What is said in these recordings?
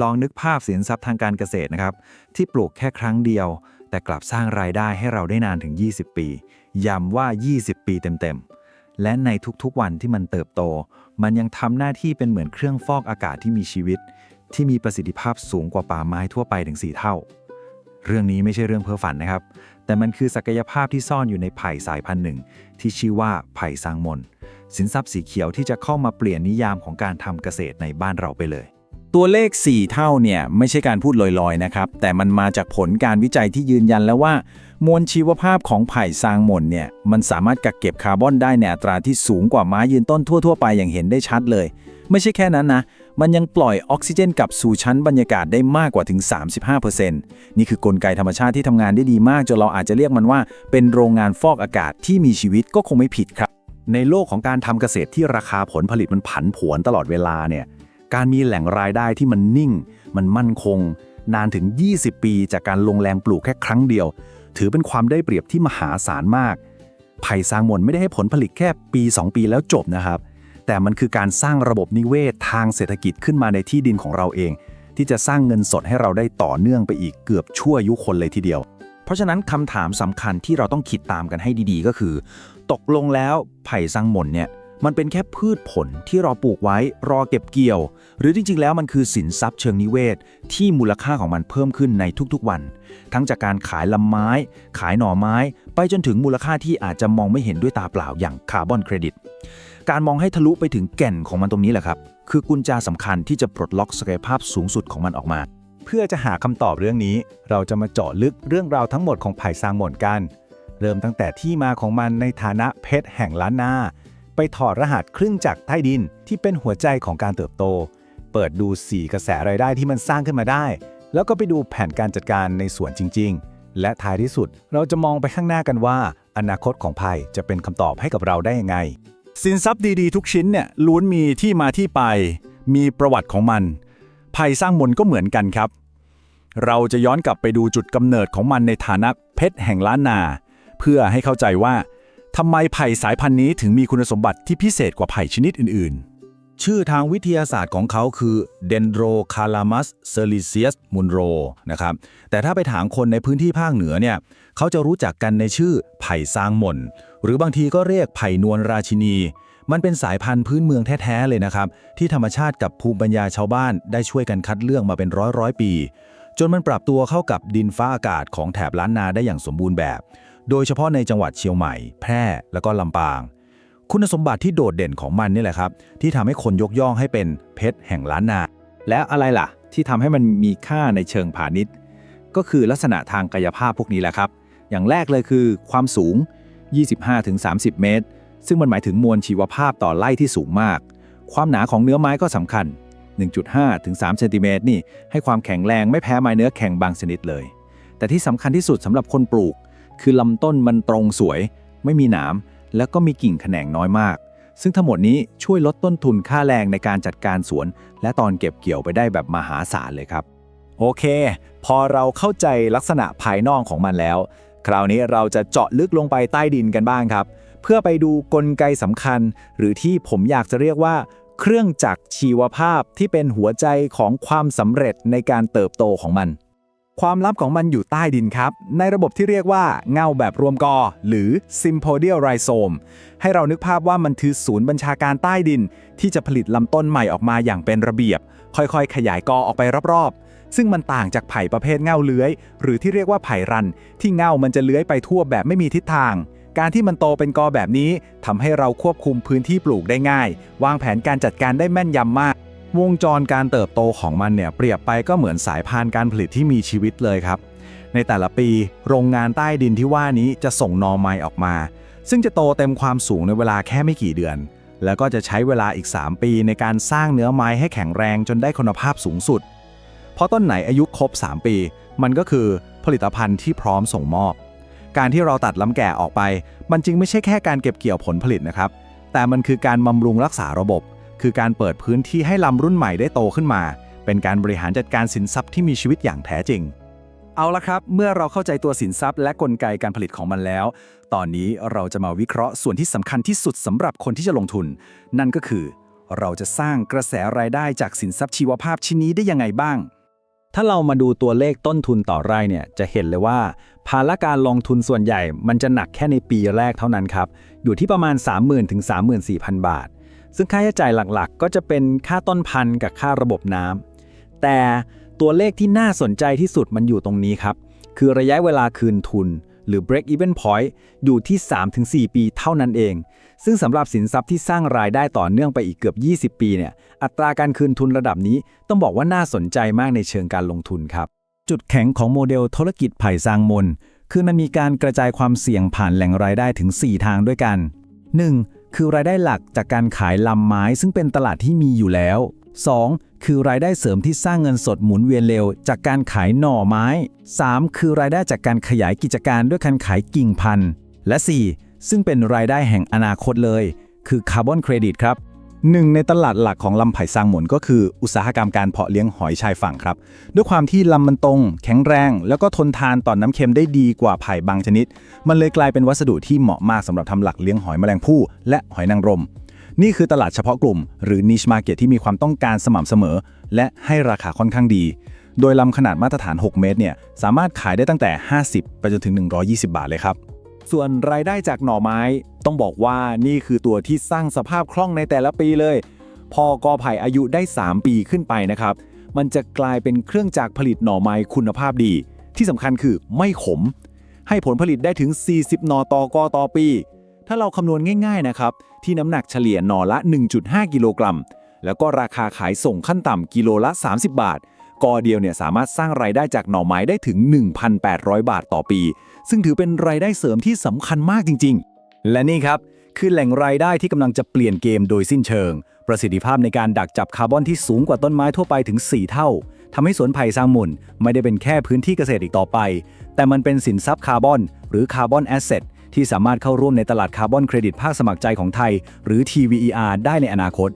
ลองนึกภาพสินทรัพย์ทางการเกษตรนะครับ ที่ปลูกแค่ครั้งเดียว แต่กลับสร้างรายได้ให้เราได้นานถึง 20 ปีย้ำว่า 20 ปีเต็มๆ และในทุกๆวันที่มันเติบโต มันยังทำหน้าที่เป็นเหมือนเครื่องฟอกอากาศที่มีชีวิต ที่มีประสิทธิภาพสูงกว่าป่าไม้ทั่วไปถึง 4 เท่า เรื่องนี้ไม่ใช่เรื่องเพ้อฝันนะครับ แต่มันคือศักยภาพที่ซ่อนอยู่ในไผ่สายพันธุ์หนึ่ง ที่ชื่อว่าไผ่ซางมนสินทรัพย์สีเขียวที่จะเข้ามาเปลี่ยนนิยามของการทำเกษตรในบ้านเราไปเลย ตัวเลข 4 เท่าเนี่ยไม่ใช่การพูดลอยๆนะครับ แต่มันมาจากผลการวิจัยที่ยืนยันแล้วว่า มวลชีวภาพของไผ่ซางหม่นเนี่ยมันสามารถกักเก็บคาร์บอนได้ในอัตราที่สูงกว่าไม้ยืนต้นทั่วๆไปอย่างเห็นได้ชัดเลย ไม่ใช่แค่นั้นนะ มันยังปล่อยออกซิเจนกลับสู่ชั้นบรรยากาศได้มากกว่าถึง 35%นี่คือกลไกธรรมชาติที่ทำงานได้ดีมากจนเราอาจจะเรียกมันว่า เป็นโรงงานฟอกอากาศที่มีชีวิตก็คงไม่ผิดครับ ในโลกของการทำเกษตรที่ราคาผลผลิตมันผันผวนตลอดเวลาเนี่ย การมีแหล่งรายได้ที่มันนิ่ง มันมั่นคง นานถึง 20 ปี จากการลงแรงปลูกแค่ครั้งเดียว ถือเป็นความได้เปรียบที่มหาศาลมากไผ่ซางมนไม่ได้ให้ผลผลิตแค่ปี 2 ปีแล้วจบนะครับ แต่มันคือการสร้างระบบนิเวศทางเศรษฐกิจขึ้นมาในที่ดินของเราเอง ที่จะสร้างเงินสดให้เราได้ต่อเนื่องไปอีกเกือบชั่วยุคนเลยทีเดียว เพราะฉะนั้นคำถามสำคัญที่เราต้องคิดตามกันให้ดีๆ ก็คือ ตกลงแล้วไผ่ซังมนเนี่ย มันเป็นแค่พืชผลที่เราปลูกไว้รอเก็บเกี่ยว หรือจริง ๆ แล้วมันคือสินทรัพย์เชิงนิเวศ ที่มูลค่าของมันเพิ่มขึ้นในทุกๆวัน ทั้งจากการขายลำไม้ ขายหน่อไม้ ไปจนถึงมูลค่าที่อาจจะมองไม่เห็นด้วยตาเปล่าอย่างคาร์บอนเครดิตการมองให้ทะลุไปถึงแก่นของมันตรงนี้แหละครับ คือกุญแจสำคัญที่จะปลดล็อกศักยภาพสูงสุดของมันออกมา เพื่อจะหาคำตอบเรื่องนี้ เราจะมาเจาะลึกเรื่องราวทั้งหมดของไผ่ซางหม่นกัน เริ่มตั้งแต่ที่มาของมันในฐานะเพชรแห่งล้านนา ไปถอดรหัสครึ่งจักรใต้ดินที่เป็นหัวใจของการเติบโต เปิดดู 4 กระแสรายได้ที่มันสร้างขึ้นมาได้ แล้วก็ไปดูแผนการจัดการในสวนจริง ๆ และท้ายที่สุดเราจะมองไปข้างหน้ากันว่า อนาคตของไผ่จะเป็นคำตอบให้กับเราได้ยังไง สินทรัพย์ดีๆ ทุกชิ้นเนี่ยล้วนมีที่มาที่ไป มีประวัติของมันไผ่สร้างมนก็เหมือนกันครับ เราจะย้อนกลับไปดูจุดกำเนิดของมันในฐานะเพชรแห่งล้านนา เพื่อให้เข้าใจว่า ทำไมไผ่สายพันธุ์นี้ถึงมีคุณสมบัติที่พิเศษกว่าไผ่ชนิดอื่น ๆ ชื่อทางวิทยาศาสตร์ของเขาคือ Dendrocalamus sericius munro นะครับ แต่ถ้าไปถามคนในพื้นที่ภาคเหนือเนี่ย เขาจะรู้จักกันในชื่อไผ่ซางหม่น หรือบางทีก็เรียกไผ่นวลราชินี มันเป็นสายพันธุ์พื้นเมืองแท้ ๆ เลยนะครับ ที่ธรรมชาติกับภูมิปัญญาชาวบ้านได้ช่วยกันคัดเลือกมาเป็นร้อยร้อยๆปีจนมันปรับตัวเข้ากับดินฟ้าอากาศของแถบล้านนาได้อย่างสมบูรณ์แบบ โดยเฉพาะในจังหวัดเชียงใหม่ แพร่ และก็ลำปาง คุณสมบัติที่โดดเด่นของมันนี่แหละครับ ที่ทำให้คนยกย่องให้เป็นเพชรแห่งล้านนา แล้วอะไรล่ะ ที่ทำให้มันมีค่าในเชิงพาณิชย์ ก็คือลักษณะทางกายภาพพวกนี้แหละครับ อย่างแรกเลยคือความสูง 25-30 เมตร ซึ่งมันหมายถึงมวลชีวภาพต่อไร่ที่สูงมาก ความหนาของเนื้อไม้ก็สำคัญ 1.5-3เซนติเมตรนี่ให้ความแข็งแรงไม่แพ้ไม้เนื้อแข็งบางชนิดเลย แต่ที่สำคัญที่สุดสำหรับคนปลูก คือลำต้นมันตรงสวย ไม่มีหนามแล้วก็มีกิ่งแขนงน้อยมาก ซึ่งทั้งหมดนี้ช่วยลดต้นทุนค่าแรงในการจัดการสวน และตอนเก็บเกี่ยวไปได้แบบมหาศาลเลยครับ โอเค พอเราเข้าใจลักษณะภายนอกของมันแล้ว คราวนี้เราจะเจาะลึกลงไปใต้ดินกันบ้างครับ เพื่อไปดูกลไกสำคัญ หรือที่ผมอยากจะเรียกว่า เครื่องจักรชีวภาพที่เป็นหัวใจของความสำเร็จในการเติบโตของมัน ความลับของมันอยู่ใต้ดินครับ ในระบบที่เรียกว่าเงาแบบรวมกอ หรือ sympodial rhizome ให้เรานึกภาพว่ามันคือศูนย์บัญชาการใต้ดิน ที่จะผลิตลำต้นใหม่ออกมาอย่างเป็นระเบียบ ค่อยๆ ขยายกอออกไปรอบๆ ซึ่งมันต่างจากไผ่ประเภทเงาเลื้อย หรือที่เรียกว่าไผ่รัน ที่เงามันจะเลื้อยไปทั่วแบบไม่มีทิศทางการที่มันโตเป็นกอแบบนี้ทำให้เราควบคุมพื้นที่ปลูกได้ง่าย วางแผนการจัดการได้แม่นยำมาก วงจรการเติบโตของมันเนี่ยเปรียบไปก็เหมือนสายพานการผลิตที่มีชีวิตเลยครับ ในแต่ละปีโรงงานใต้ดินที่ว่านี้จะส่งนอไม้ออกมา ซึ่งจะโตเต็มความสูงในเวลาแค่ไม่กี่เดือน แล้วก็จะใช้เวลาอีก 3 ปีในการสร้างเนื้อไม้ให้แข็งแรงจนได้คุณภาพสูงสุด เพราะต้นไหนอายุครบ 3 ปี มันก็คือผลิตภัณฑ์ที่พร้อมส่งมอบ การที่เราตัดลำแก่ออกไป มันจึงไม่ใช่แค่การเก็บเกี่ยวผลผลิตนะครับ แต่มันคือการบำรุงรักษาระบบ คือการเปิดพื้นที่ให้ลำรุ่นใหม่ได้โตขึ้นมา เป็นการบริหารจัดการสินทรัพย์ที่มีชีวิตอย่างแท้จริง เอาละครับ เมื่อเราเข้าใจตัวสินทรัพย์ และกลไกการผลิตของมันแล้ว ตอนนี้เราจะมาวิเคราะห์ส่วนที่สำคัญที่สุดสำหรับคนที่จะลงทุน นั่นก็คือ เราจะสร้างกระแสรายได้จากสินทรัพย์ชีวภาพชิ้นนี้ได้ยังไงบ้างถ้าเรามาดูตัวเลขต้นทุนต่อไร่เนี่ยจะเห็นเลยว่า ภาระการลงทุนส่วนใหญ่มันจะหนักแค่ในปีแรกเท่านั้นครับ อยู่ที่ประมาณ 30,000ถึง34,000 บาท ซึ่งค่าใช้จ่ายหลักๆ ก็จะเป็นค่าต้นพันธุ์กับค่าระบบน้ำแต่ตัวเลขที่น่าสนใจที่สุดมันอยู่ตรงนี้ครับ คือระยะเวลาคืนทุน หรือ break even point อยู่ที่ 3-4 ปีเท่านั้นเอง ซึ่งสำหรับสินทรัพย์ที่สร้างรายได้ต่อเนื่องไปอีกเกือบ 20 ปีเนี่ย อัตราการคืนทุนระดับนี้ต้องบอกว่าน่าสนใจมากในเชิงการลงทุนครับ จุดแข็งของโมเดลธุรกิจไผ่ซางมน คือมันมีการกระจายความเสี่ยงผ่านแหล่งรายได้ถึ ง 4 ทางด้วยกัน 1. คือรายได้หลักจากการขายลำไม้ซึ่งเป็นตลาดที่มีอยู่แล้ว 2. คือรายได้เสริมที่สร้างเงินสดหมุนเวียนเร็ว จากการขายหน่อไม้ 3. คือรายได้จากการขยายกิจการด้วยการขายกิ่งพันธุ์ และ 4. ซึ่งเป็นรายได้แห่งอนาคตเลย คือคาร์บอนเครดิตครับ หนึ่งในตลาดหลักของลำไผ่ซางหมนก็คืออุตสาหกรรมการเพาะเลี้ยงหอยชายฝั่งครับ ด้วยความที่ลำมันตรง แข็งแรง แล้วก็ทนทานต่อนน้ำเค็มได้ดีกว่าไผ่บางชนิด มันเลยกลายเป็นวัสดุที่เหมาะมากสำหรับทำหลักเลี้ยงหอยแมลงภู่และหอยนางรม นี่คือตลาดเฉพาะกลุ่ม หรือ niche market ที่มีความต้องการสม่ำเสมอ และให้ราคาค่อนข้างดี โดยลำขนาดมาตรฐาน 6 เมตรเนี่ยสามารถขายได้ตั้งแต่ 50 ไปจนถึง 120 บาทเลยครับ ส่วนรายได้จากหน่อไม้ ต้องบอกว่านี่คือตัวที่สร้างสภาพคล่องในแต่ละปีเลย พอกอไผ่อายุได้ 3 ปีขึ้นไปนะครับ มันจะกลายเป็นเครื่องจักรผลิตหน่อไม้คุณภาพดี ที่สำคัญคือไม่ขม ให้ผลผลิตได้ถึง 40หน่อต่อกอต่อปี ถ้าเราคำนวณง่าย ๆนะครับ ที่น้ำหนักเฉลี่ยหน่อละ 1.5 กิโลกรัม แล้วก็ราคาขายส่งขั้นต่ำกิโลละ 30 บาท กอเดียวเนี่ยสามารถสร้างรายได้จากหน่อไม้ได้ถึง 1,800 บาทต่อปี ซึ่งถือเป็นรายได้เสริมที่สำคัญมากจริง ๆ และนี่ครับ คือแหล่งรายได้ที่กำลังจะเปลี่ยนเกมโดยสิ้นเชิง ประสิทธิภาพในการดักจับคาร์บอนที่สูงกว่าต้นไม้ทั่วไปถึง 4 เท่าทำให้สวนไผ่สร้างมุนไม่ได้เป็นแค่พื้นที่เกษตรอีกต่อไป แต่มันเป็นสินทรัพย์คาร์บอน หรือคาร์บอนแอสเซทที่สามารถเข้าร่วมในตลาดคาร์บอนเครดิตภาคสมัครใจของไทย หรือ TVER ได้ในอนาคต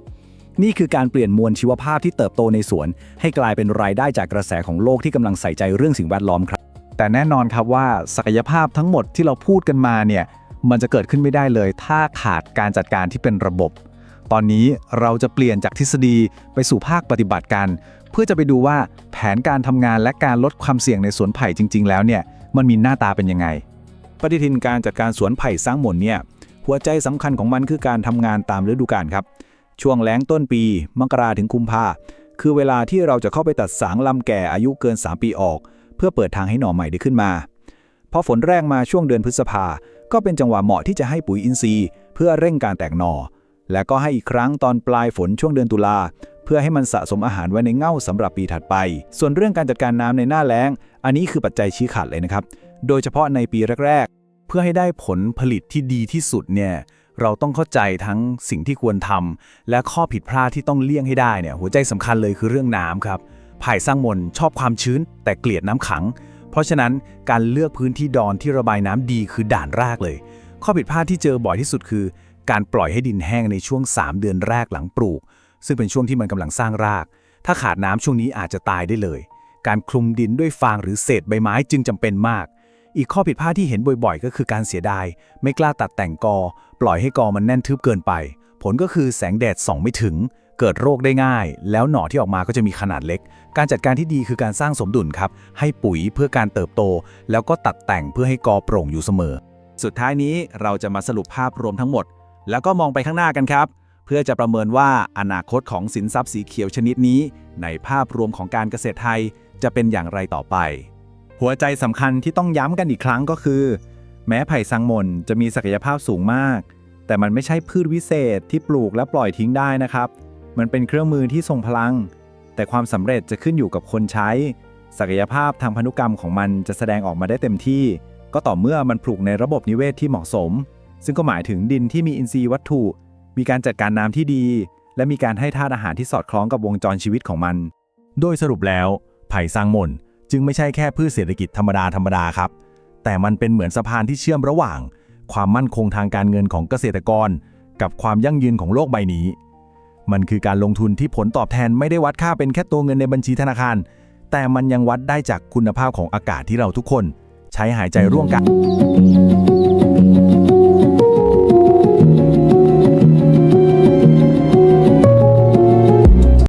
นี่คือการเปลี่ยนมวลชีวภาพที่เติบโตในสวน ให้กลายเป็นรายได้จากกระแสของโลกที่กำลังใส่ใจเรื่องสิ่งแวดล้อมครับ แต่แน่นอนครับว่าศักยภาพทั้งหมดที่เราพูดกันมาเนี่ยมันจะเกิดขึ้นไม่ได้เลย ถ้าขาดการจัดการที่เป็นระบบ ตอนนี้เราจะเปลี่ยนจากทฤษฎีไปสู่ภาคปฏิบัติกัน เพื่อจะไปดูว่าแผนการทำงานและการลดความเสี่ยงในสวนไผ่จริง ๆ แล้วเนี่ยมันมีหน้าตาเป็นยังไง ปฏิทินการจัดการสวนไผ่สร้างหมนเนี่ยหัวใจสำคัญของมันคือการทำงานตามฤดูกาลครับ ช่วงแล้งต้นปี มกราถึงกุมภาคือเวลาที่เราจะเข้าไปตัดสางลำแก่อายุเกิน 3 ปีออก เพื่อเปิดทางให้หน่อใหม่ได้ขึ้นมา พอฝนแรงมาช่วงเดือนพฤษภา ก็เป็นจังหวะเหมาะที่จะให้ปุ๋ยอินทรีย์ เพื่อเร่งการแตกหน่อ และก็ให้อีกครั้งตอนปลายฝนช่วงเดือนตุลา เพื่อให้มันสะสมอาหารไว้ในเง่าสำหรับปีถัดไป ส่วนเรื่องการจัดการน้ำในหน้าแล้ง อันนี้คือปัจจัยชี้ขาดเลยนะครับ โดยเฉพาะในปีแรก ๆ เพื่อให้ได้ผลผลิตที่ดีที่สุดเนี่ย เราต้องเข้าใจทั้งสิ่งที่ควรทำและข้อผิดพลาดที่ต้องเลี่ยงให้ได้เนี่ยหัวใจสำคัญเลยคือเรื่องน้ำครับไผ่สร้างมนชอบความชื้น แต่เกลียดน้ำขัง เพราะฉะนั้นการเลือกพื้นที่ดอนที่ระบายน้ำดีคือด่านแรกเลย ข้อผิดพลาดที่เจอบ่อยที่สุดคือ การปล่อยให้ดินแห้งในช่วง 3 เดือนแรกหลังปลูก ซึ่งเป็นช่วงที่มันกำลังสร้างราก ถ้าขาดน้ำช่วงนี้อาจจะตายได้เลย การคลุมดินด้วยฟางหรือเศษใบไม้จึงจำเป็นมาก อีกข้อผิดพลาดที่เห็นบ่อยๆ ก็คือการเสียดาย ไม่กล้าตัดแต่งกอ ปล่อยให้กอมันแน่นทึบเกินไป ผลก็คือแสงแดดส่องไม่ถึง เกิดโรคได้ง่าย แล้วหน่อที่ออกมาก็จะมีขนาดเล็ก การจัดการที่ดีคือการสร้างสมดุลครับ ให้ปุ๋ยเพื่อการเติบโต แล้วก็ตัดแต่งเพื่อให้กอโปร่งอยู่เสมอ สุดท้ายนี้เราจะมาสรุปภาพรวมทั้งหมด แล้วก็มองไปข้างหน้ากันครับเพื่อจะประเมินว่าอนาคตของสินทรัพย์สีเขียวชนิดนี้ ในภาพรวมของการเกษตรไทยจะเป็นอย่างไรต่อไป หัวใจสำคัญที่ต้องย้ำกันอีกครั้งก็คือ แม้ไผ่สังมนจะมีศักยภาพสูงมาก แต่มันไม่ใช่พืชวิเศษที่ปลูกและปล่อยทิ้งได้นะครับ มันเป็นเครื่องมือที่ทรงพลัง แต่ความสำเร็จจะขึ้นอยู่กับคนใช้ ศักยภาพทางพันธุกรรมของมันจะแสดงออกมาได้เต็มที่ ก็ต่อเมื่อมันปลูกในระบบนิเวศที่เหมาะสม ซึ่งก็หมายถึงดินที่มีอินทรีย์วัตถุ มีการจัดการน้ำที่ดี และมีการให้ธาตุอาหารที่สอดคล้องกับวงจรชีวิตของมัน โดยสรุปแล้ว ไผ่ซางมน จึงไม่ใช่แค่พืชเศรษฐกิจธรรมดาธรรมดาครับ แต่มันเป็นเหมือนสะพานที่เชื่อมระหว่าง ความมั่นคงทางการเงินของเกษตรกร กับความยั่งยืนของโลกใบนี้ มันคือการลงทุนที่ผลตอบแทนไม่ได้วัดค่าเป็นแค่ตัวเงินในบัญชีธนาคาร แต่มันยังวัดได้จากคุณภาพของอากาศที่เราทุกคน ใช้หายใจร่วมกัน